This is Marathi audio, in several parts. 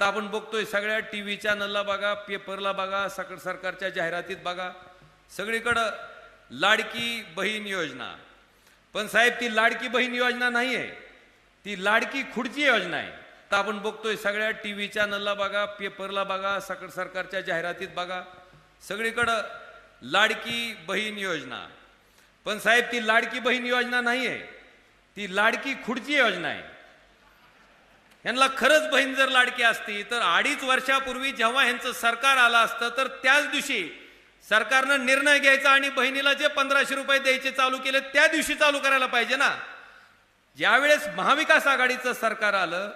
आता आपण बघतोय सगळ्या टी व्ही चॅनलला बघा पेपरला बघा सक सरकारच्या जाहिरातीत बघा. सगळीकडं लाडकी बहीण योजना. पण साहेब ती लाडकी बहीण योजना नाही आहे ती लाडकी खुर्ची योजना आहे. तर आपण बघतोय सगळ्या टी व्ही चॅनलला बघा पेपरला बघा सक सरकारच्या जाहिरातीत बघा. सगळीकडं लाडकी बहीण योजना. पण साहेब ती लाडकी बहीण योजना नाही आहे ती लाडकी खुर्ची योजना आहे. यांना खरंच बहीण जर लाडकी असती तर अडीच वर्षापूर्वी जेव्हा यांचं सरकार आलं असतं तर त्याच दिवशी सरकारनं निर्णय घ्यायचा आणि बहिणीला जे पंधराशे रुपये द्यायचे चालू केले त्या दिवशी चालू करायला पाहिजे ना. ज्यावेळेस महाविकास आघाडीचं सरकार आलं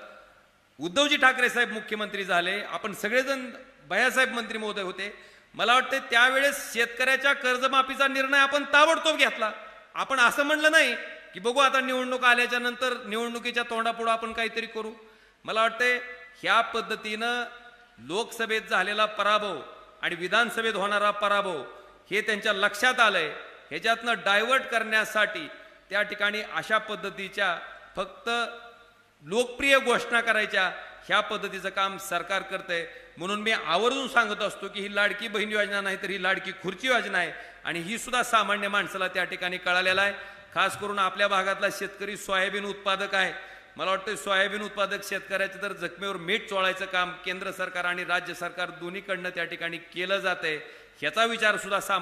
उद्धवजी ठाकरे साहेब मुख्यमंत्री झाले आपण सगळेजण भयासाहेब मंत्री महोदय होते मला वाटते त्यावेळेस शेतकऱ्याच्या कर्जमाफीचा निर्णय आपण ताबडतोब घेतला. आपण असं म्हणलं नाही की बघू आता निवडणूक आल्याच्यानंतर निवडणुकीच्या तोंडापुढं आपण काहीतरी करू. मला वाटते ह्या पद्धतीनं लोकसभेत झालेला पराभव आणि विधानसभेत होणारा पराभव हे त्यांच्या लक्षात आलंय. ह्याच्यातनं डायव्हर्ट करण्यासाठी त्या ठिकाणी अशा पद्धतीच्या फक्त लोकप्रिय घोषणा करायच्या ह्या पद्धतीचं काम सरकार करतंय. म्हणून मी आवर्जून सांगत असतो की ही लाडकी बहीण योजना नाही तर ही लाडकी खुर्ची योजना आहे. आणि ही सुद्धा सामान्य माणसाला त्या ठिकाणी कळालेला आहे. खास करून आपल्या भागातला शेतकरी सोयाबीन उत्पादक आहे. मला वाटतं सोयाबीन उत्पादक शेतकऱ्याचं तर जखमेवर मीठ चोळायचं काम केंद्र सरकार आणि राज्य सरकार दोन्हीकडनं त्या ठिकाणी केलं जात आहे ह्याचा विचार सुद्धा सामान्य